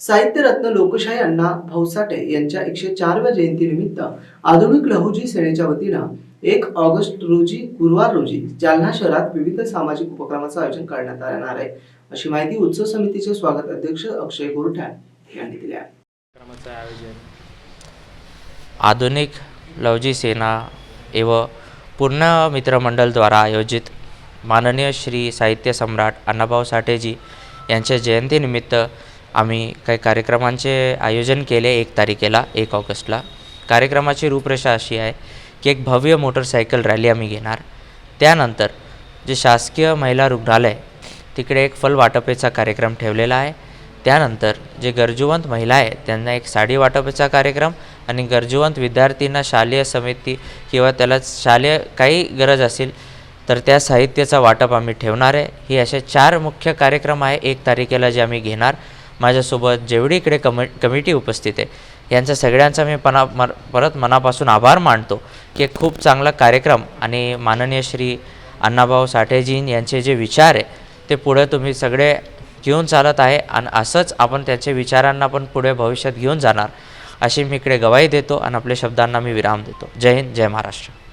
साहित्यरत्न लोकशाही अण्णा भाऊ साठे यांच्या एकशे चारव्या जयंतीनिमित्त आधुनिक लहुजी सेनेच्या वतीनं एक ऑगस्ट रोजी गुरुवार रोजी जालना शहरात विविध सामाजिक उपक्रमाचं आयोजन करण्यात येणार आहे. अशी माहिती उत्सव समितीचे स्वागत अध्यक्ष अक्षय गोरठ्या यांनी दिली आहे. कार्यक्रमाचं आयोजन. आधुनिक लवजी सेना एव पूर्ण मित्रमंडळद्वारा आयोजित माननीय श्री साहित्य सम्राट अण्णाभाऊ साठेजी यांच्या जयंतीनिमित्त आम्ही काही कार्यक्रमांचे आयोजन केले एक तारखेला एक ऑगस्टला. कार्यक्रमाची रूपरेषा अशी आहे की एक भव्य मोटरसायकल रॅली आम्ही घेणार. त्यानंतर जे शासकीय महिला रुग्णालय तिकडे एक फल वाटपेचा कार्यक्रम ठेवलेला आहे. त्यानंतर जे गरजूवंत महिला आहे त्यांना एक साडी वाटपाचा कार्यक्रम आणि गरजूवंत विद्यार्थींना शालेय समिती किंवा त्याला शालेय काही गरज असेल तर त्या साहित्याचा वाटप आम्ही ठेवणार आहे. ही असे चार मुख्य कार्यक्रम आहे एक तारखेला जे आम्ही घेणार. माझ्यासोबत जेवढी इकडे कमि कमिटी उपस्थित आहे यांचा सगळ्यांचा मी पणा मर परत मनापासून आभार मानतो की एक खूप चांगला कार्यक्रम आणि माननीय श्री अण्णाभाऊ साठेजी यांचे जे विचार आहे ते पुढे तुम्ही सगळे घेऊन चालत आहे आणि असंच आपण त्यांच्या विचारांना पण पुढे भविष्यात घेऊन जाणार अशी मी इकडे गवाही देतो आणि आपल्या शब्दांना मी विराम देतो. जय हिंद जय महाराष्ट्र.